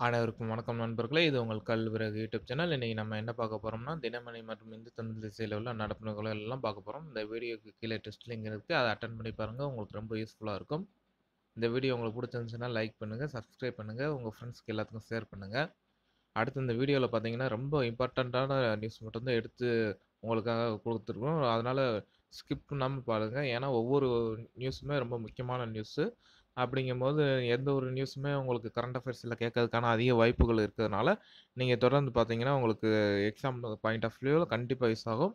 அனைவருக்கும் வணக்கம் நண்பர்களே! இது உங்கள் கல்விறகு யூடியூப் சேனல். இன்றைக்கி நம்ம என்ன பார்க்க போகிறோம்னா தினமணி மற்றும் இந்து தமிழ் திசையில் உள்ள நடப்பு எல்லாம் பார்க்க போகிறோம் இந்த வீடியோக்கு கீழே டெஸ்ட் லிங்க் இருக்குது அதை அட்டன் பண்ணி பாருங்கள் உங்களுக்கு ரொம்ப யூஸ்ஃபுல்லாக இருக்கும். இந்த வீடியோ உங்களுக்கு பிடிச்சிருந்துச்சுன்னா லைக் பண்ணுங்கள் சப்ஸ்கிரைப் பண்ணுங்கள் உங்கள் ஃப்ரெண்ட்ஸ்க்கு எல்லாத்துக்கும் ஷேர் பண்ணுங்கள் அடுத்து இந்த வீடியோவில் பார்த்தீங்கன்னா, ரொம்ப இம்பார்ட்டண்ட்டான நியூஸ் மட்டும்தான் எடுத்து உங்களுக்காக கொடுத்துருக்கோம் அதனால் ஸ்கிப் பண்ணாமல் பாருங்கள் ஏன்னா, ஒவ்வொரு நியூஸுமே ரொம்ப முக்கியமான நியூஸு. அப்படிங்கும்போது எந்த ஒரு நியூஸுமே உங்களுக்கு கரண்ட் அஃபேர்ஸில் கேட்கறதுக்கான அதிக வாய்ப்புகள் இருக்கிறதுனால, நீங்கள் தொடர்ந்து பார்த்தீங்கன்னா, உங்களுக்கு எக்ஸாம் பாயிண்ட் ஆஃப் வியூவில் கண்டிப்பாக யூஸ் ஆகும்.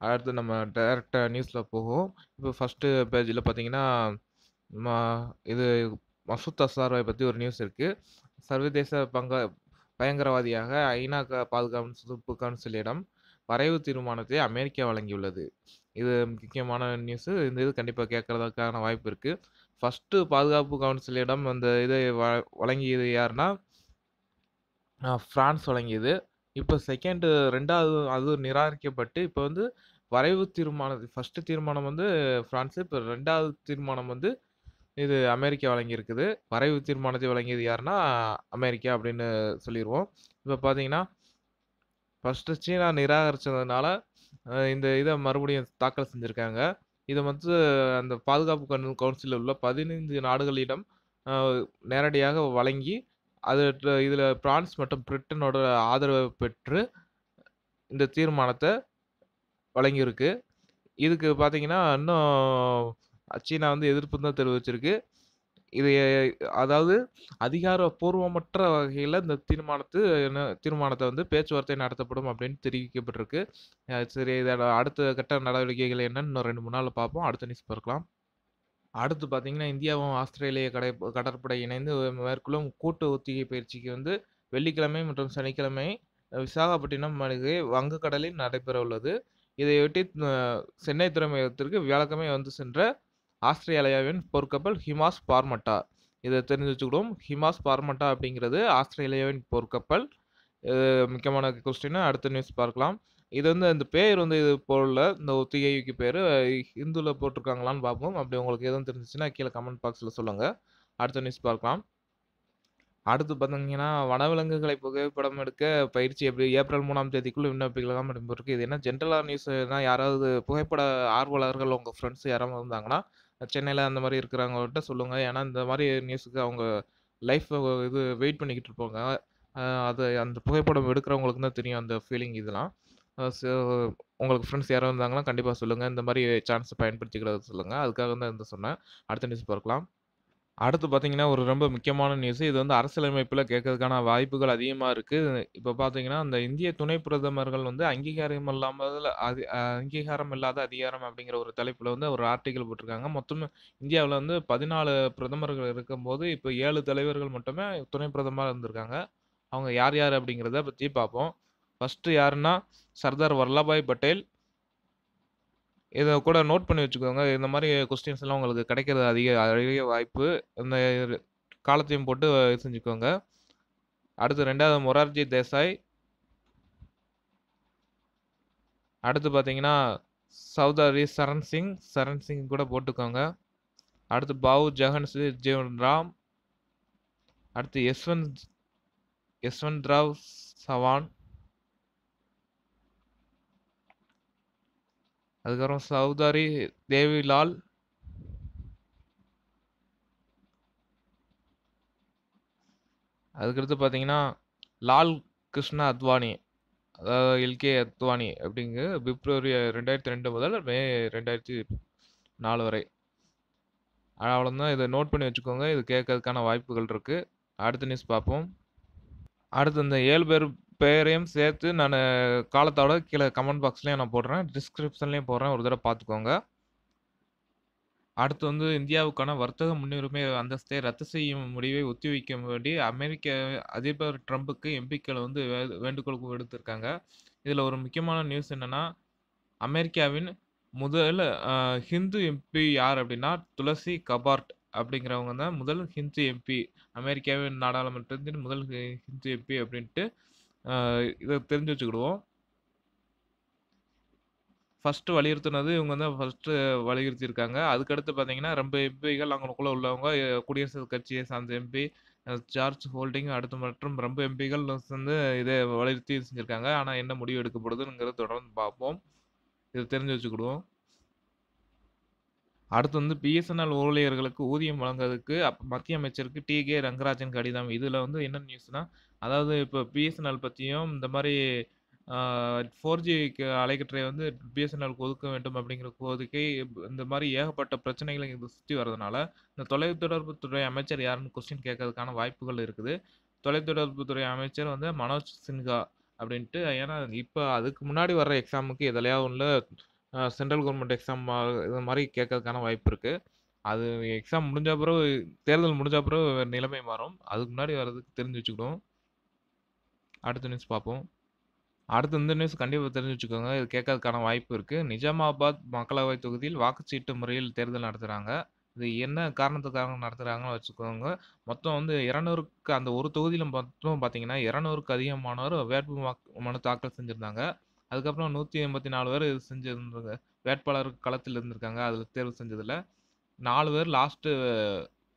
அடுத்து நம்ம டேரெக்டாக நியூஸில் போகும் இப்போ ஃபர்ஸ்ட்டு பேஜில் பார்த்தீங்கன்னா, இது மசூத் அசார்வை பற்றி ஒரு நியூஸ் இருக்குது சர்வதேச பங்க பயங்கரவாதியாக ஐநா க பாதுகாப்பு கவுன்சிலிடம் வரைவு தீர்மானத்தை அமெரிக்கா வழங்கியுள்ளது. இது முக்கியமான நியூஸு. இந்த இது கண்டிப்பாக கேட்குறதுக்கான வாய்ப்பு இருக்குது ஃபஸ்ட்டு பாதுகாப்பு கவுன்சிலிடம் அந்த இதை வ வழங்கியது யாருன்னா, ஃப்ரான்ஸ் வழங்கியது. இப்போ செகண்டு ரெண்டாவது அது நிராகரிக்கப்பட்டு, இப்போ வந்து வரைவு தீர்மானம் ஃபஸ்ட்டு தீர்மானம் வந்து ஃப்ரான்ஸு இப்போ ரெண்டாவது தீர்மானம் வந்து இது அமெரிக்கா வழங்கியிருக்குது. வரைவு தீர்மானத்தை வழங்கியது யாருன்னா, அமெரிக்கா அப்படின்னு சொல்லிடுவோம் இப்போ பார்த்தீங்கன்னா, ஃபர்ஸ்ட்டு சீனா நிராகரிச்சதுனால, இந்த இதை மறுபடியும் தாக்கல் செஞ்சுருக்காங்க இதை வந்து அந்த பாதுகாப்பு கன் கவுன்சிலில் உள்ள 15 நாடுகளிடம் நேரடியாக வழங்கி, அது இதில் பிரான்ஸ் மற்றும் பிரிட்டனோட ஆதரவை பெற்று, இந்த தீர்மானத்தை வழங்கியிருக்கு. இதுக்கு பார்த்தீங்கன்னா, இன்னும் சீனா வந்து எதிர்ப்பு தான் தெரிவிச்சிருக்கு. இது அதாவது அதிகாரப்பூர்வமற்ற வகையில் இந்த தீர்மானத்து என்ன தீர்மானத்தை வந்து பேச்சுவார்த்தை நடத்தப்படும் அப்படின்னு தெரிவிக்கப்பட்டிருக்கு. சரி இதோட அடுத்த கட்ட நடவடிக்கைகள் என்னன்னு இன்னும் ரெண்டு மூணு நாள் பார்ப்போம். அடுத்த நியூஸ் பார்க்கலாம். அடுத்து பார்த்தீங்கன்னா, இந்தியாவும் ஆஸ்திரேலிய கடை கடற்படை இணைந்து மேற்கொள்ளும் கூட்டு ஒத்திகை பயிற்சிக்கு வந்து வெள்ளிக்கிழமை மற்றும் சனிக்கிழமை விசாகப்பட்டினம் அருகே வங்கக்கடலில் நடைபெறவுள்ளது. இதையொட்டி சென்னை துறைமுகத்திற்கு வியாழக்கிழமை வந்து சென்ற ஆஸ்திரேலியாவின் போர்க்கப்பல் ஹிமாஸ் பார்மட்டா. இதை தெரிஞ்சு வச்சுக்கிடுவோம். ஹிமாஸ் பார்மட்டா அப்படிங்கிறது ஆஸ்திரேலியாவின் போர்க்கப்பல். முக்கியமான கொஸ்டின். அடுத்த நியூஸ் பார்க்கலாம். இது வந்து இந்த பேர் வந்து இது போடல. இந்த ஒத்திகைக்கு பேர் ஹிந்துவில் போட்டிருக்காங்களான்னு பார்ப்போம். அப்படி உங்களுக்கு எதுவும் தெரிஞ்சிச்சுன்னா கீழே கமெண்ட் பாக்ஸில் சொல்லுங்கள் அடுத்த நியூஸ் பார்க்கலாம். அடுத்து பார்த்தீங்கன்னா, வனவிலங்குகளை புகைப்படம் எடுக்க பயிற்சி எப்படி ஏப்ரல் மூணாம் தேதிக்குள்ளே விண்ணப்பிக்கலாம் அப்படின்னு இருக்குது இது என்ன ஜென்ரலாக நியூஸ் எதுனா யாராவது புகைப்பட ஆர்வலர்கள் உங்கள் ஃப்ரெண்ட்ஸ் யாராவது இருந்தாங்கன்னா, சென்னையில் அந்த மாதிரி இருக்கிறவங்கள்ட்ட சொல்லுங்கள் ஏன்னா, இந்த மாதிரி நியூஸுக்கு அவங்க லைஃப் இது வெயிட் பண்ணிக்கிட்டு இருப்பாங்க. அது அந்த புகைப்படம் எடுக்கிறவங்களுக்கு தான் தெரியும் அந்த ஃபீலிங் இதெல்லாம். ஸோ உங்களுக்கு ஃப்ரெண்ட்ஸ் யாராவது இருந்தாங்கன்னா கண்டிப்பாக சொல்லுங்கள் இந்த மாதிரி சான்ஸை பயன்படுத்திக்கிறத சொல்லுங்கள் அதுக்காக தான் இருந்து சொன்னேன். அடுத்த நியூஸ் பார்க்கலாம். அடுத்து பார்த்தீங்கன்னா, ஒரு ரொம்ப முக்கியமான நியூஸு. இது வந்து அரசியலமைப்பில் கேட்கறதுக்கான வாய்ப்புகள் அதிகமாக இருக்குது இப்போ பார்த்தீங்கன்னா, அந்த இந்திய துணை பிரதமர்கள் வந்து அங்கீகாரம் இல்லாமல் அதி அங்கீகாரம் இல்லாத அதிகாரம் அப்படிங்கிற ஒரு தலைப்பில் வந்து ஒரு ஆர்டிக்கல் போட்டிருக்காங்க. மொத்தம் இந்தியாவில் வந்து 14 பிரதமர்கள் இருக்கும்போது, இப்போ ஏழு தலைவர்கள் மட்டுமே துணை பிரதமராக இருந்திருக்காங்க. அவங்க யார் யார் அப்படிங்கிறத பற்றி பார்ப்போம். ஃபஸ்ட்டு யாருன்னா, சர்தார் வல்லபாய் பட்டேல். இதை கூட நோட் பண்ணி வச்சுக்கோங்க. இந்த மாதிரி கொஸ்டின்ஸ் எல்லாம் உங்களுக்கு கிடைக்கிறது அதிக அதிக வாய்ப்பு. இந்த காலத்தையும் போட்டு செஞ்சுக்கோங்க. அடுத்து ரெண்டாவது மொரார்ஜி தேசாய். அடுத்து பார்த்தீங்கன்னா, சௌதாரி சரண் சிங். சரண் சிங் கூட போட்டுக்கோங்க. அடுத்து பாவு ஜெவன் ராம் அடுத்து யஸ்வந்த் யஸ்வந்த் ராவ் சவான். அதுக்கப்புறம் சௌதாரி தேவிலால். அதுக்கடுத்து பார்த்தீங்கன்னா, லால் கிருஷ்ணா அத்வானி. அதாவது எல்.கே. அத்வானி அப்படிங்க பிப்ரவரி 2002 முதல் மே 2004 வரை. அவ்வளோதான். இதை நோட் பண்ணி வச்சுக்கோங்க. இது கேட்கறதுக்கான வாய்ப்புகள் இருக்குது அடுத்த நியூஸ் பார்ப்போம். அடுத்து இந்த ஏழு பேர் பெயரையும் சேர்த்து நான் காலத்தோட கீழே கமெண்ட் பாக்ஸ்லேயும் நான் போடுறேன். டிஸ்கிரிப்ஷன்லேயும் போடுறேன். ஒரு தடவை பார்த்துக்கோங்க. அடுத்து வந்து இந்தியாவுக்கான வர்த்தக முன்னுரிமை அந்தஸ்தை ரத்து செய்யும் முடிவை ஒத்திவைக்க வேண்டி அமெரிக்க அதிபர் ட்ரம்புக்கு எம்பிக்கள் வந்து வே வேண்டுகோள் விடுத்திருக்காங்க. இதில் ஒரு முக்கியமான நியூஸ் என்னென்னா அமெரிக்காவின் முதல் ஹிந்து எம்பி யார் அப்படின்னா, துளசி கபார்ட் அப்படிங்கிறவங்க தான் முதல் ஹிந்து எம்பி. அமெரிக்காவின் நாடாளுமன்றத்தின் முதல் ஹிந்து எம்பி அப்படின்ட்டு இதை தெரிஞ்சு வச்சுக்கிடுவோம். ஃபஸ்ட்டு வலியுறுத்துனது இவங்க தான் ஃபர்ஸ்ட்டு வலியுறுத்தியிருக்காங்க. அதுக்கடுத்து பார்த்தீங்கன்னா, ரொம்ப எம்பிகள் அவங்களுக்குள்ளே உள்ளவங்க குடியரசுக் கட்சியை சார்ந்த எம்பி, ஜார்ஜ் ஹோல்டிங் அடுத்து மற்றும் ரொம்ப எம்பிகள் வந்து இதை வலியுறுத்தி செஞ்சுருக்காங்க ஆனால் என்ன முடிவு எடுக்கப்படுதுங்கிறத தொடர்ந்து பார்ப்போம். இதை தெரிஞ்சு வச்சுக்கிடுவோம். அடுத்து வந்து பிஎஸ்என்எல் ஊழியர்களுக்கு ஊதியம் வழங்குவதற்கு அப் மத்திய அமைச்சருக்கு டி.கே. ரங்கராஜன் கடிதம். இதில் வந்து என்ன நியூஸ்னால் அதாவது இப்போ பிஎஸ்என்எல் பற்றியும் இந்த மாதிரி ஃபோர் ஜிக்கு அலைக்கற்றை வந்து பிஎஸ்என்எல்க்கு ஒதுக்க வேண்டும் அப்படிங்கிற கோரிக்கை இந்த மாதிரி ஏகப்பட்ட பிரச்சனைகளை இது சுற்றி வரதுனால, இந்த தொலைத்தொடர்பு துறை அமைச்சர் யாருன்னு கொஸ்டின் கேட்கறதுக்கான வாய்ப்புகள் இருக்குது. தொலைத்தொடர்பு துறை அமைச்சர் வந்து மனோஜ் சின்ஹா அப்படின்ட்டு ஏன்னா இப்போ அதுக்கு முன்னாடி வர்ற எக்ஸாமுக்கு எதுலயாவது உள்ள சென்ட்ரல் கவர்மெண்ட் எக்ஸாம் மா இது மாதிரி கேட்கறதுக்கான வாய்ப்பு இருக்குது அது எக்ஸாம் முடிஞ்ச பிறகு தேர்தல் முடிஞ்ச பிறகு நிலைமை மாறும். அதுக்கு முன்னாடி வர்றதுக்கு தெரிஞ்சு வச்சுக்கணும் அடுத்த நியூஸ் பார்ப்போம். அடுத்து இந்த நியூஸ் கண்டிப்பாக தெரிஞ்சு வச்சுக்கோங்க. இது கேட்கறதுக்கான வாய்ப்பு இருக்குது நிஜாமாபாத் மக்களவை தொகுதியில் வாக்குச்சீட்டு முறையில் தேர்தல் நடத்துகிறாங்க இது என்ன காரணத்துக்காக நடத்துகிறாங்கன்னு வச்சுக்கோங்க. மொத்தம் வந்து 200க்கு அந்த ஒரு தொகுதியில் மட்டும் பார்த்தீங்கன்னா, இரநூறுக்கு அதிகமானவர் வேட்பு வாக்கு மனு தாக்கல் செஞ்சிருந்தாங்க. அதுக்கப்புறம் 184 பேர் இது செஞ்சிருந்தாங்க. வேட்பாளர் களத்தில் இருந்திருக்காங்க. அதில் தேர்வு செஞ்சதில் நாலு பேர் லாஸ்ட்டு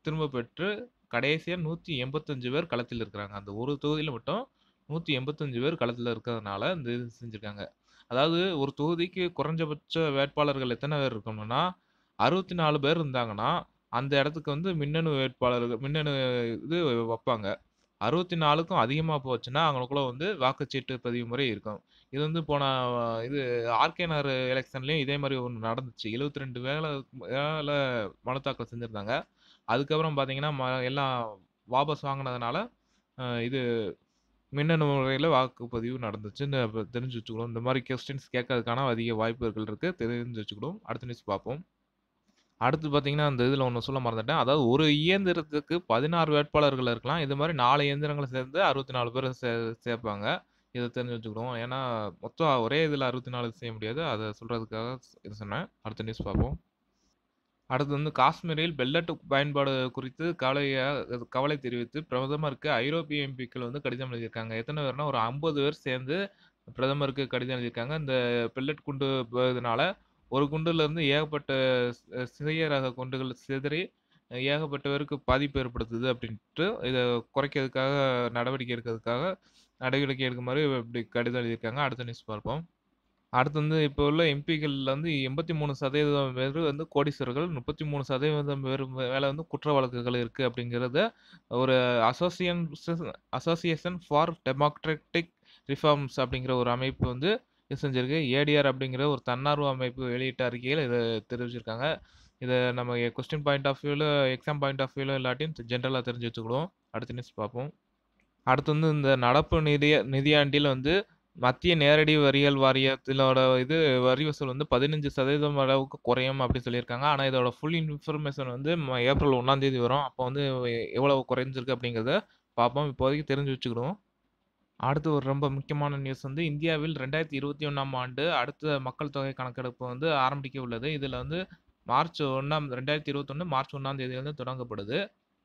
திரும்ப பெற்று கடைசியாக நூற்றி எண்பத்தஞ்சு பேர் களத்தில் இருக்கிறாங்க. அந்த ஒரு தொகுதியில் மட்டும் 185 பேர் களத்துல இருக்கிறதுனால இந்த இது செஞ்சிருக்காங்க. அதாவது ஒரு தொகுதிக்கு குறைஞ்சபட்ச வேட்பாளர்கள் எத்தனை பேர் இருக்கணும்னா, 64 பேர் இருந்தாங்கன்னா, அந்த இடத்துக்கு வந்து மின்னணு வேட்பாளர்கள் மின்னணு இது வைப்பாங்க அறுபத்தி நாலுக்கும் அதிகமாக போச்சுன்னா, அவங்களுக்குள்ள வந்து வாக்குச்சீட்டு பதிவு முறை இருக்கும். இது வந்து போன இது ஆர்கே நகர் எலெக்ஷன்லேயும் இதே மாதிரி ஒன்று நடந்துச்சு. எழுபத்தி ரெண்டு வேலை வேலை மனு தாக்கல் செஞ்சுருந்தாங்க அதுக்கப்புறம் பார்த்தீங்கன்னா, ம எல்லாம் வாபஸ் வாங்கினதுனால இது மின்னணு முறையில் வாக்குப்பதிவு நடந்துச்சுன்னு தெரிஞ்சு வச்சுக்கணும். இந்த மாதிரி கொஸ்டின்ஸ் கேட்கறதுக்கான அதிக வாய்ப்புகள் இருக்குது தெரிஞ்சு வச்சுக்கணும். அடுத்த நியூஸ் பார்ப்போம். அடுத்து பார்த்தீங்கன்னா, அந்த இதில் ஒன்று சொல்ல மறந்துட்டேன். அதாவது ஒரு இயந்திரத்துக்கு 16 வேட்பாளர்கள் இருக்கலாம். இது மாதிரி நாலு இயந்திரங்களை சேர்ந்து அறுபத்தி நாலு பேர் சே சேர்ப்பாங்க. இதை தெரிஞ்சு வச்சுக்கிடுவோம். ஏன்னா, மொத்தம் ஒரே இதில் அறுபத்தி நாலு செய்ய முடியாது. அதை சொல்கிறதுக்காக இது சொன்னேன். அடுத்த நியூஸ் பார்ப்போம். அடுத்து வந்து காஷ்மீரில் பெல்லட் பயன்பாடு குறித்து கவலையாக கவலை தெரிவித்து பிரதமருக்கு ஐரோப்பிய எம்பிக்கள் வந்து கடிதம் எழுதியிருக்காங்க. எத்தனை பேர்னா, ஒரு 50 பேர் சேர்ந்து பிரதமருக்கு கடிதம் எழுதியிருக்காங்க. இந்த பெல்லட் குண்டு இதனால ஒரு குண்டுலேருந்து ஏகப்பட்ட சிறிய ரக குண்டுகள் சிதறி ஏகப்பட்ட பேருக்கு பாதிப்பு ஏற்படுத்துது அப்படின்ட்டு, இதை குறைக்கிறதுக்காக நடவடிக்கை எடுக்கிறதுக்காக நடவடிக்கை எடுக்குமாறு இப்படி கடிதம் எழுதியிருக்காங்க. அடுத்த நியூஸ் பார்ப்போம். அடுத்து வந்து இப்போ உள்ள எம்பிக்கள்ல வந்து எண்பத்தி மூணு சதவீதம் பேர் வந்து கோடீஸ்வரர்கள். 33% பேர் வேலை வந்து குற்ற வழக்குகள் இருக்குது அப்படிங்கிறத ஒரு association association for democratic reforms அப்படிங்கிற ஒரு அமைப்பு வந்து இது ஏடிஆர் அப்படிங்கிற ஒரு தன்னார்வ அமைப்பு வெளியிட்ட அறிக்கையில் இதை தெரிவிச்சிருக்காங்க. இதை நம்ம கொஸ்டின் பாயிண்ட் ஆஃப் வியூவில் எக்ஸாம் பாயிண்ட் ஆஃப் வியூவில் இல்லாட்டியும் ஜென்ரலாக தெரிஞ்சு வச்சுக்கிடுவோம். அடுத்த நியூஸ் பார்ப்போம். அடுத்து வந்து இந்த நடப்பு நிதிய நிதியாண்டில் வந்து மத்திய நேரடி வரிகள் வாரியத்திலோட இது வரி வசூல் வந்து 15% அளவுக்கு குறையும் அப்படின்னு சொல்லியிருக்காங்க. ஆனால் இதோட ஃபுல் இன்ஃபர்மேஷன் வந்து ம ஏப்ரல் ஒன்றாம் தேதி வரும். அப்போ வந்து எவ்வளவு குறைஞ்சிருக்கு அப்படிங்கிறத பார்ப்போம். இப்போதைக்கு தெரிஞ்சு வச்சுக்கிடுவோம். அடுத்து ஒரு ரொம்ப முக்கியமான நியூஸ் வந்து இந்தியாவில் 2021ஆம் ஆண்டு அடுத்த மக்கள் தொகை கணக்கெடுப்பு வந்து ஆரம்பிக்க உள்ளது. இதில் வந்து மார்ச் 1ஆம் 2021 மார்ச் 1ஆம் தேதியிலிருந்து தொடங்கப்படுது.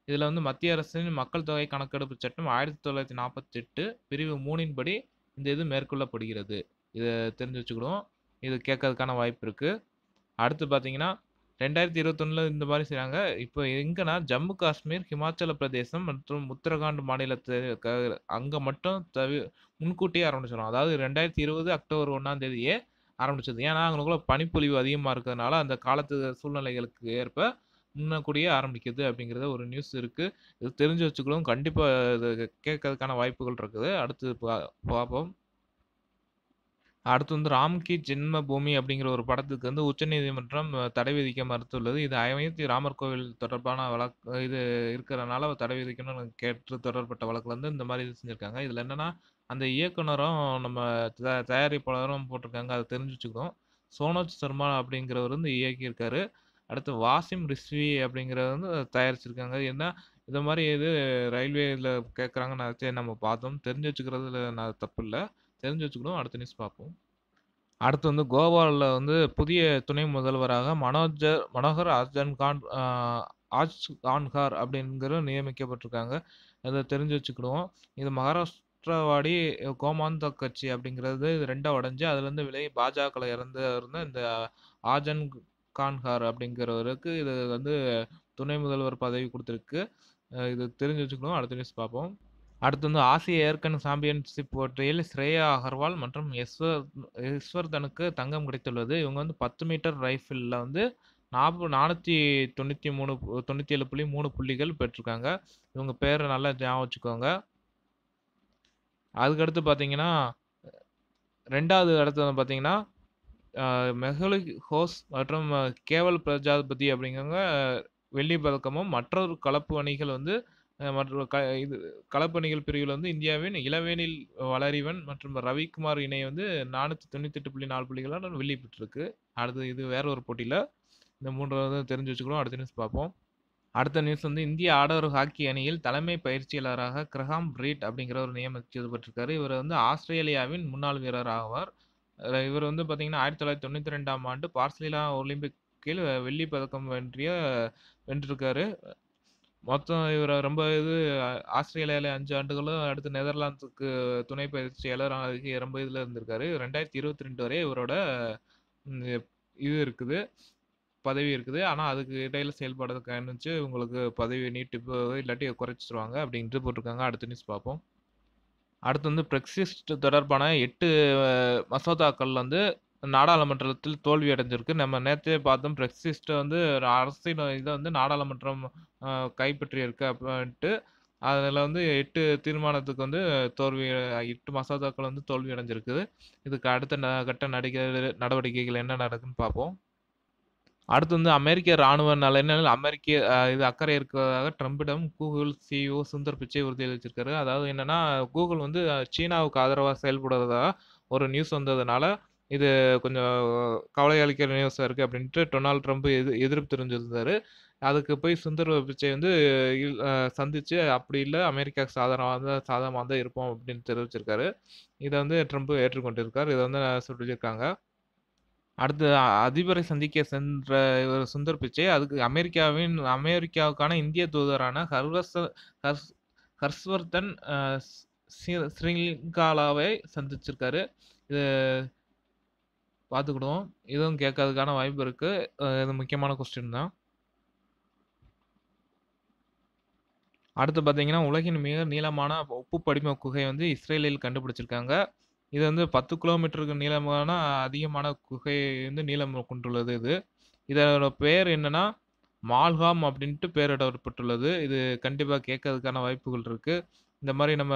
இதில் வந்து மத்திய அரசின் மக்கள் தொகை கணக்கெடுப்பு சட்டம் 1948 பிரிவு 3ன் படி இந்த இது மேற்கொள்ளப்படுகிறது. இதை தெரிஞ்சு வச்சுக்கிடுவோம். இது கேட்கறதுக்கான வாய்ப்பு இருக்குது அடுத்து பார்த்தீங்கன்னா, 2021ல இந்த மாதிரி செய்கிறாங்க இப்போ எங்கன்னா ஜம்மு காஷ்மீர், ஹிமாச்சல பிரதேசம் மற்றும் உத்தரகாண்ட் மாநிலத்தை அங்கே மட்டும் தவி முன்கூட்டியே ஆரம்பிச்சிடும் அதாவது 2020 அக்டோபர் ஒன்றாம் தேதியே ஆரம்பிச்சது. ஏன்னா, அவங்களுக்குள்ள பனிப்பொழிவு அதிகமாக இருக்கிறதுனால, அந்த காலத்து சூழ்நிலைகளுக்கு ஏற்ப முன்னக்கூடியே ஆரம்பிக்குது அப்படிங்கிறத ஒரு நியூஸ் இருக்குது இது தெரிஞ்சு வச்சுக்கணும். கண்டிப்பாக இது கேட்கறதுக்கான வாய்ப்புகள் இருக்குது. அடுத்து பா பார்ப்போம். அடுத்து வந்து ராம்கி ஜென்மபூமி ஜென்ம பூமி அப்படிங்கிற ஒரு படத்துக்கு வந்து உச்சநீதிமன்றம் தடை விதிக்க மறுத்துள்ளது. இது அயோத்தி ராமர் கோவில் தொடர்பான வழக்கு இது இருக்கிறனால தடை விதிக்கணும்னு கேட்டு தொடர்பட்ட வழக்கில் வந்து இந்த மாதிரி இது இதில் என்னென்னா அந்த இயக்குனரும் நம்ம த தயாரிப்பாளரும் போட்டிருக்காங்க. அதை தெரிஞ்சு வச்சுக்கணும். சோனோஜ் சர்மா அப்படிங்கிறவர் வந்து இயக்கியிருக்காரு. அடுத்து வாசிம் ரிஸ்வி அப்படிங்கிறது வந்து தயாரிச்சிருக்காங்க. ஏன்னா, இந்த மாதிரி இது ரயில்வேல நான் சரி நம்ம பார்த்தோம். தெரிஞ்சு வச்சுக்கிறதுல நான் தப்பு இல்லை தெரிஞ்சு வச்சுக்கணும். அடுத்த நியூஸ் பார்ப்போம். அடுத்து வந்து கோவாவில் வந்து புதிய துணை முதல்வராக மனோஜர் மனோகர் அர்ஜன்கான் ஆஜ் ஆஜ்கான்கார் அப்படிங்கிறவர் நியமிக்கப்பட்டிருக்காங்க. அதை தெரிஞ்சு வச்சுக்கிடுவோம். இது மகாராஷ்டிராவாடி கோமாந்த கட்சி அப்படிங்கிறது இது ரெண்டாக உடஞ்சி அதுலேருந்து விலகி பாஜகவில் இறந்து இருந்த இந்த ஆஜன் கான்ஹார் அப்படிங்கிறவருக்கு இது வந்து துணை முதல்வர் பதவி கொடுத்துருக்கு இது தெரிஞ்சு வச்சுக்கணும். அடுத்த நியூஸ் பார்ப்போம். அடுத்து வந்து ஆசிய ஏர்கன் சாம்பியன்ஷிப் போட்டியில் ஸ்ரேயா அகர்வால் மற்றும் யஸ்வர் யஸ்வர்தனுக்கு தங்கம் கிடைத்துள்ளது. இவங்க வந்து 10 மீட்டர் ரைஃபிளில் வந்து நாற்பது நானூற்றி தொண்ணூற்றி மூணு தொண்ணூற்றி ஏழு புள்ளி மூணு புள்ளிகள் பெற்றிருக்காங்க. இவங்க பேரை நல்லா ஞாபகம் வச்சுக்கோங்க. அதுக்கடுத்து பார்த்தீங்கன்னா, ரெண்டாவது இடத்துல வந்து பார்த்தீங்கன்னா, மெஹுலி ஹோஸ் மற்றும் கேவல் பிரஜாபதி அப்படிங்கிறவங்க வெள்ளி பதக்கமும், மற்றொரு கலப்பு அணிகள் வந்து மற்ற க இது கலப்பு அணிகள் பிரிவில் வந்து இந்தியாவின் இளவேனில் வளரிவன் மற்றும் ரவிக்குமார் இணை வந்து நானூற்றி தொண்ணூற்றி எட்டு புள்ளி நாலு புள்ளிகளாக வெள்ளி பெற்றிருக்கு. அடுத்து இது வேற ஒரு போட்டியில் இந்த மூன்றாவது தெரிஞ்சு வச்சுக்கணும். அடுத்த நியூஸ் பார்ப்போம். அடுத்த நியூஸ் வந்து இந்திய ஆடவர் ஹாக்கி அணியில் தலைமை பயிற்சியாளராக கிரஹாம் ப்ரீட் அப்படிங்கிற ஒரு நியமிக்கப்பட்டிருக்காரு. இவர் வந்து ஆஸ்திரேலியாவின் முன்னாள் வீரர் ஆவார். அதில் இவர் வந்து பார்த்தீங்கன்னா, 1992ஆம் ஆண்டு பார்சலிலா ஒலிம்பிக்கில் வெள்ளி பதக்கம் வென்றிய வென்றிருக்காரு. மொத்தம் இவர் ரொம்ப இது ஆஸ்திரேலியாவில் அஞ்சு ஆண்டுகளும், அடுத்து நெதர்லாந்துக்கு துணை பயிற்சியாளர் ரொம்ப இதில் இருந்திருக்காரு. 2022 வரை இவரோட இது இருக்குது. பதவி இருக்குது. ஆனால் அதுக்கு இடையில செயல்பட காரணிச்சு உங்களுக்கு பதவி நீட்டிப்பு இல்லாட்டி குறைச்சிருவாங்க அப்படின்ட்டு போட்டிருக்காங்க. அடுத்த நியூஸ் பார்ப்போம். அடுத்து வந்து பிரெக்சிஸ்ட் தொடர்பான எட்டு மசோதாக்கள் வந்து நாடாளுமன்றத்தில் தோல்வி அடைஞ்சிருக்கு. நம்ம நேற்றே பார்த்தோம் பிரெக்சிஸ்ட்டை வந்து அரசின் இதை வந்து நாடாளுமன்றம் கைப்பற்றியிருக்கு அப்படின்ட்டு. அதில் வந்து எட்டு தீர்மானத்துக்கு வந்து தோல்வி எட்டு மசோதாக்கள் வந்து தோல்வி அடைஞ்சிருக்குது. இதுக்கு அடுத்த ந கட்ட நடிகை நடவடிக்கைகள் என்ன நடக்குன்னு பார்ப்போம். அடுத்து வந்து அமெரிக்க ராணுவ நலனில் அமெரிக்க இது அக்கறை இருக்கிறதாக ட்ரம்பிடம் கூகுள் சிஇஓ சுந்தர் பிச்சை உறுதியளிச்சிருக்காரு. அதாவது என்னன்னா, கூகுள் வந்து சீனாவுக்கு ஆதரவாக செயல்படுறதா ஒரு நியூஸ் வந்ததுனால, இது கொஞ்சம் கவலை அளிக்கிற நியூஸாக இருக்கு அப்படின்ட்டு டொனால்ட் ட்ரம்ப் எது எதிர்ப்பு தெரிஞ்சிருந்தார் அதுக்கு போய் சுந்தர் பிச்சை வந்து சந்தித்து அப்படி இல்லை அமெரிக்காவுக்கு சாதகமா தான் சாதகமாக தான் இருப்போம் அப்படின்னு தெரிவிச்சிருக்காரு. இதை வந்து ட்ரம்ப் ஏற்றுக்கொண்டிருக்கார். இதை வந்து சொல்லியிருக்காங்க. அடுத்து அதிபரை சந்திக்க சென்ற இவர் சுந்தர் பிச்சை, அதுக்கு அமெரிக்காவின் அமெரிக்காவுக்கான இந்திய தூதரான ஹர்வர்ஷ ஹர்ஸ் ஹர்ஷ்வர்தன் ஸ்ரீங்காலாவை சந்திச்சிருக்காரு. இது பார்த்துக்கிடுவோம். இதுவும் கேட்கறதுக்கான வாய்ப்பு இருக்குது இது முக்கியமான கொஸ்டின் தான். அடுத்து பார்த்தீங்கன்னா, உலகின் மிக நீளமான உப்பு படிம குகை வந்து இஸ்ரேலில் கண்டுபிடிச்சிருக்காங்க. இது வந்து 10 கிலோமீட்டருக்கு நீளமான அதிகமான குகை வந்து நீளம் கொண்டுள்ளது இது. இதோட பேர் என்னன்னா, மால்காம் அப்படின்ட்டு பெயரிடப்பட்டுள்ளது. இது கண்டிப்பா கேட்கறதுக்கான வாய்ப்புகள் இருக்கு. இந்த மாரி நம்ம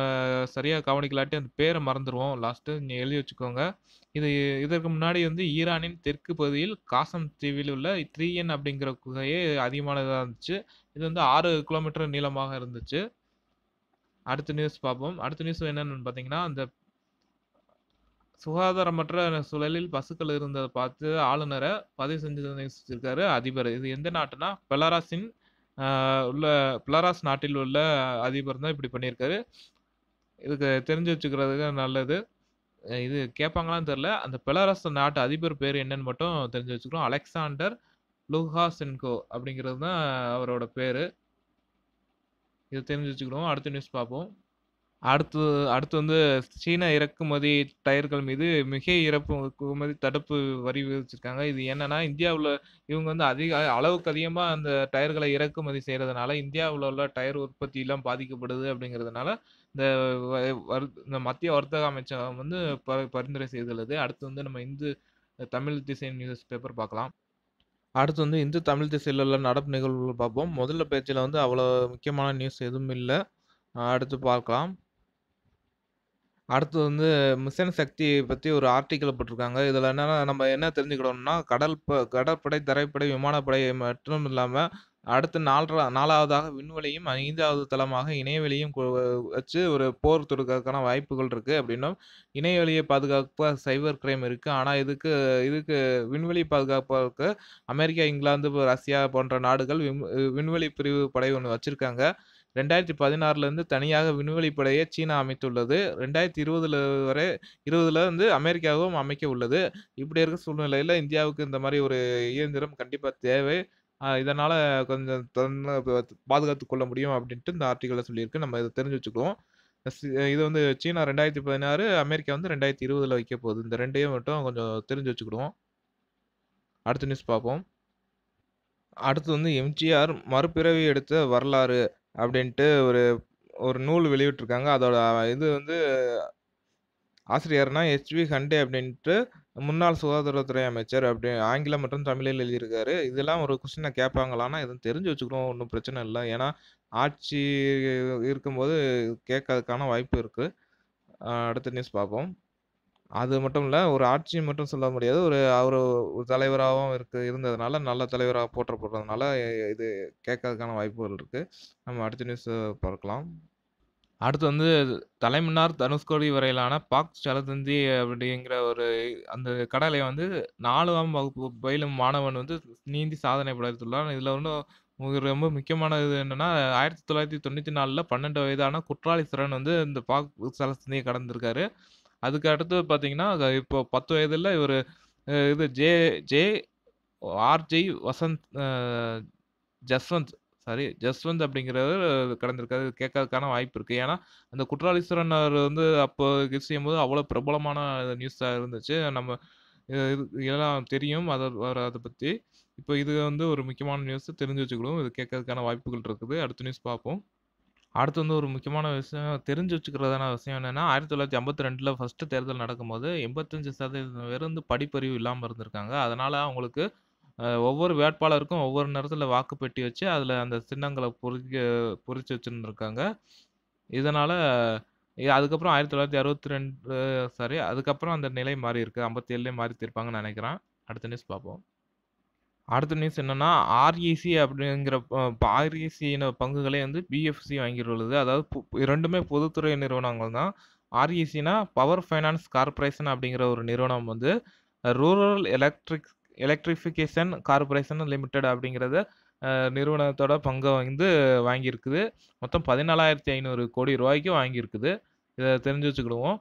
சரியா கவனிக்கலாட்டி அந்த பேர மறந்துருவோம் லாஸ்ட்டு. நீங்க எழுதி வச்சுக்கோங்க. இது இதற்கு முன்னாடி வந்து ஈரானின் தெற்கு பகுதியில் காசம் தீவில் உள்ள 3என் அப்படிங்கிற குகையே அதிகமானதா இருந்துச்சு. இது வந்து 6 கிலோமீட்டர் நீளமாக இருந்துச்சு. அடுத்த நியூஸ் பார்ப்போம். அடுத்த நியூஸ் என்னன்னு பார்த்தீங்கன்னா, அந்த சுகாதாரமற்ற சூழலில் பசுக்கள் இருந்ததை பார்த்து ஆளுநரை பதிவு செஞ்சு அதிபர். இது எந்த நாட்டுனா பெலாராஸின் உள்ள பெலாரஸ் நாட்டில் உள்ள அதிபர் தான் இப்படி பண்ணியிருக்காரு. இதுக்கு தெரிஞ்சு வச்சுக்கிறதுக்கு நல்லது. இது கேட்பாங்களான்னு தெரியல. அந்த பெலாரஸ் நாட்டு அதிபர் பேர் என்னன்னு மட்டும் தெரிஞ்சு வச்சுக்கிறோம் அலெக்சாண்டர் லுகாஷென்கோ அப்படிங்கிறது தான் அவரோட பேர் இதை தெரிஞ்சு வச்சுக்கிறோம் அடுத்த நியூஸ் பார்ப்போம். அடுத்து அடுத்து வந்து சீன இறக்குமதி டயர்கள் மீது மிகை இறக்குமதி தடுப்பு வரி விதிச்சிருக்காங்க. இது என்னன்னா, இந்தியாவில் இவங்க வந்து அதிக அளவுக்கு அதிகமாக அந்த டயர்களை இறக்குமதி செய்கிறதுனால இந்தியாவில் உள்ள டயர் உற்பத்தியெல்லாம் பாதிக்கப்படுது அப்படிங்கிறதுனால, இந்த வ இந்த மத்திய வர்த்தக அமைச்சகம் வந்து ப பரிந்துரை செய்துள்ளது. அடுத்து வந்து நம்ம இந்து தமிழ் திசை நியூஸ் பேப்பர் பார்க்கலாம். அடுத்து வந்து இந்து தமிழ் திசையில் உள்ள நடப்பு நிகழ்வுகள் பார்ப்போம். முதல்ல பேச்சில் வந்து அவ்வளோ முக்கியமான நியூஸ் எதுவும் இல்லை அடுத்து பார்க்கலாம். அடுத்து வந்து மிஷன் சக்தி பற்றி ஒரு ஆர்டிக்கிள் போட்டிருக்காங்க. இதில் என்னென்னா நம்ம என்ன தெரிஞ்சுக்கிடணும்னா, கடல் ப கடற்படை, தரைப்படை, விமானப்படை மட்டும் இல்லாமல் அடுத்து 4 4வதாக விண்வெளியும், ஐந்தாவது தளமாக இணையவெளியும் வச்சு ஒரு போர் தொடுக்கறதுக்கான வாய்ப்புகள் இருக்குது அப்படின்னும், இணையவெளியை பாதுகாப்பாக சைபர் கிரைம் இருக்குது ஆனால் இதுக்கு இதுக்கு விண்வெளி பாதுகாப்புக்கு அமெரிக்கா, இங்கிலாந்து, ரஷ்யா போன்ற நாடுகள் விண் விண்வெளி பிரிவு படை ஒன்று வச்சுருக்காங்க. 2016லேருந்து தனியாக விண்வெளி படையை சீனா அமைத்துள்ளது. 2020ல வரை 20ல வந்து அமெரிக்காவும் அமைக்க உள்ளது. இப்படி இருக்க சூழ்நிலையில் இந்தியாவுக்கு இந்த மாதிரி ஒரு இயந்திரம் கண்டிப்பாக தேவை. இதனால் கொஞ்சம் தன்ன பாதுகாத்து கொள்ள முடியும் அப்படின்ட்டு இந்த ஆர்டிகலில் சொல்லியிருக்கு. நம்ம இதை தெரிஞ்சு வச்சுக்குவோம். இது வந்து சீனா 2016, அமெரிக்கா வந்து 2020ல வைக்க போகுது. இந்த ரெண்டையும் மட்டும் கொஞ்சம் தெரிஞ்சு வச்சுக்கிடுவோம். அடுத்த நியூஸ் பார்ப்போம். அடுத்து வந்து எம்ஜிஆர் மறுபிறவி எடுத்த வரலாறு அப்படின்ட்டு ஒரு ஒரு நூல் வெளியிட்டிருக்காங்க. அதோட இது வந்து ஆசிரியர்னா ஹெச்.வி. ஹண்டே அப்படின்ட்டு முன்னாள் சுகாதாரத்துறை அமைச்சர் அப்படி ஆங்கிலம் மற்றும் தமிழில் எழுதியிருக்காரு. இதெல்லாம் ஒரு கொஸ்டினை கேட்பாங்களான்னா, எதுவும் தெரிஞ்சு வச்சுக்கணும் ஒன்றும் பிரச்சனை இல்லை ஏன்னா, ஆட்சி இருக்கும்போது கேட்கறதுக்கான வாய்ப்பு இருக்குது அடுத்த நியூஸ் பார்ப்போம். அது மட்டும் இல்லை ஒரு ஆட்சி மட்டும் சொல்ல முடியாது. ஒரு அவர் ஒரு தலைவராகவும் இருக்கு இருந்ததுனால, நல்ல தலைவராக போற்றப்படுறதுனால, இது கேட்கறதுக்கான வாய்ப்புகள் இருக்கு. நம்ம அடுத்த நியூஸ் பார்க்கலாம். அடுத்து வந்து தலைமன்னார் தனுஷ்கோடி வரையிலான பாக் ஜலதந்தி அப்படிங்கிற ஒரு அந்த கடலை வந்து நாலாம் வகுப்பு பயிலும் மாணவன் வந்து நீந்தி சாதனை படைத்துள்ளார். இதில் இன்னும் ரொம்ப முக்கியமான இது என்னன்னா, 1994ல 12 வயதான குற்றாலீஸ்வரன் வந்து இந்த பாக் ஜலசந்திய கடந்திருக்காரு. அதுக்கு அடுத்து பார்த்தீங்கன்னா, இப்போ பத்து வயதில் இவர் இது J J RJ Vasanth Jaswanth sorry Jaswanth அப்படிங்கிறவர் கடந்திருக்காரு. கேட்கறதுக்கான வாய்ப்பு இருக்குது ஏன்னா, அந்த குற்றாலீஸ்வரன் அவர் வந்து அப்போ இது செய்யும்போது அவ்வளோ பிரபலமான நியூஸாக இருந்துச்சு. நம்ம இது எல்லாம் தெரியும். அதை அதை பற்றி இப்போ இது வந்து ஒரு முக்கியமான நியூஸ் தெரிஞ்சு வச்சுக்கணும். இது கேட்கறதுக்கான வாய்ப்புகள் இருக்குது. அடுத்த நியூஸ் பார்ப்போம். அடுத்து வந்து ஒரு முக்கியமான விஷயம் தெரிஞ்சு வச்சுக்கிறதான விஷயம் என்னன்னா, 1952ல ஃபர்ஸ்ட்டு தேர்தல் நடக்கும்போது 85% பேர் வந்து படிப்பறிவு இல்லாமல் இருந்திருக்காங்க. அதனால் அவங்களுக்கு ஒவ்வொரு வேட்பாளருக்கும் ஒவ்வொரு நேரத்தில் வாக்கு பெட்டி வச்சு, அதில் அந்த சின்னங்களை பொறிக்க பொறிச்சு வச்சுருந்துருக்காங்க இதனால் அதுக்கப்புறம் 1962 சாரி அதுக்கப்புறம் அந்த நிலை மாறி இருக்குது ஐம்பத்தேழுலே மாறி தீர்ப்பாங்கன்னு நினைக்கிறேன் அடுத்த நியூஸ் பார்ப்போம். அடுத்த நியூஸ் என்னன்னா, ஆர்.இ.சி அப்படிங்கிற ஆர்.இ.சியின பங்குகளை வந்து பி.எஃப்.சி வாங்கியுள்ளது. அதாவது பு 2மே பொதுத்துறை நிறுவனங்கள் தான். ஆர்.இ.சினா பவர் ஃபைனான்ஸ் கார்ப்பரேஷன் அப்படிங்கிற ஒரு நிறுவனம் வந்து rural electric electrification corporation limited அப்படிங்கிறத நிறுவனத்தோட பங்கை வந்து வாங்கியிருக்குது. மொத்தம் 14,500 கோடி ரூபாய்க்கு வாங்கியிருக்குது. இதை தெரிஞ்சு வச்சுக்கிடுவோம்.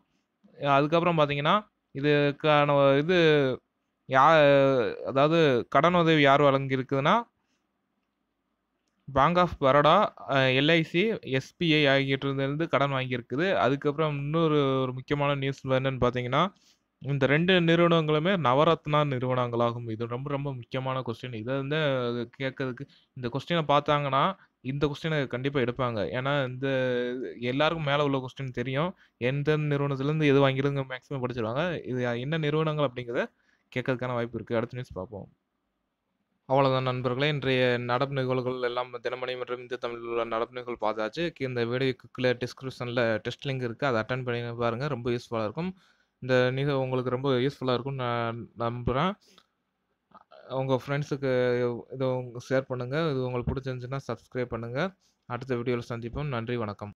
அதுக்கப்புறம் பார்த்தீங்கன்னா, இதுக்கான இது யா அதாவது கடன் உதவி யார் வழங்கியிருக்குதுன்னா bank of Baroda, LIC, SBI ஆகியவற்றிலிருந்து கடன் வாங்கியிருக்குது. அதுக்கப்புறம் இன்னொரு ஒரு முக்கியமான நியூஸ் என்னன்னு பார்த்தீங்கன்னா, இந்த ரெண்டு நிறுவனங்களுமே நவரத்னா நிறுவனங்களாகும். இது ரொம்ப ரொம்ப முக்கியமான கொஸ்டின். இதை வந்து கேட்கறதுக்கு இந்த கொஸ்டினை பார்த்தாங்கன்னா, இந்த கொஸ்டினை கண்டிப்பாக எடுப்பாங்க. ஏன்னா, இந்த எல்லாருக்கும் மேலே உள்ள கொஸ்டின் தெரியும். எந்த நிறுவனத்துலேருந்து எது வாங்கிடுங்க மேக்ஸிமம் படிச்சிருவாங்க இது என்ன நிறுவனங்கள் அப்படிங்கிறத கேட்கறதுக்கான வாய்ப்பு இருக்குது அடுத்த நியூஸ் பார்ப்போம். அவ்வளோதான் நண்பர்களே. இன்றைய நடப்பு நிகழ்வுகள் எல்லாம் தினமணி மற்றும் இந்திய தமிழில் உள்ள நடப்பு நிகழ்வுகள் பார்த்தாச்சு. இந்த வீடியோக்கு கீழ டிஸ்கிரிப்ஷனில் டெஸ்ட் லிங்க் இருக்குது அதை அட்டன் பண்ணி பாருங்கள் ரொம்ப யூஸ்ஃபுல்லாக இருக்கும். இந்த நிகழ்வு உங்களுக்கு ரொம்ப யூஸ்ஃபுல்லாக இருக்கும்னு நான் நம்புகிறேன் உங்கள் ஃப்ரெண்ட்ஸுக்கு இத ஷேர் பண்ணுங்கள் இது உங்களுக்கு பிடிச்சிருந்துச்சுன்னா சப்ஸ்கிரைப் பண்ணுங்கள் அடுத்த வீடியோவில் சந்திப்போம். நன்றி, வணக்கம்.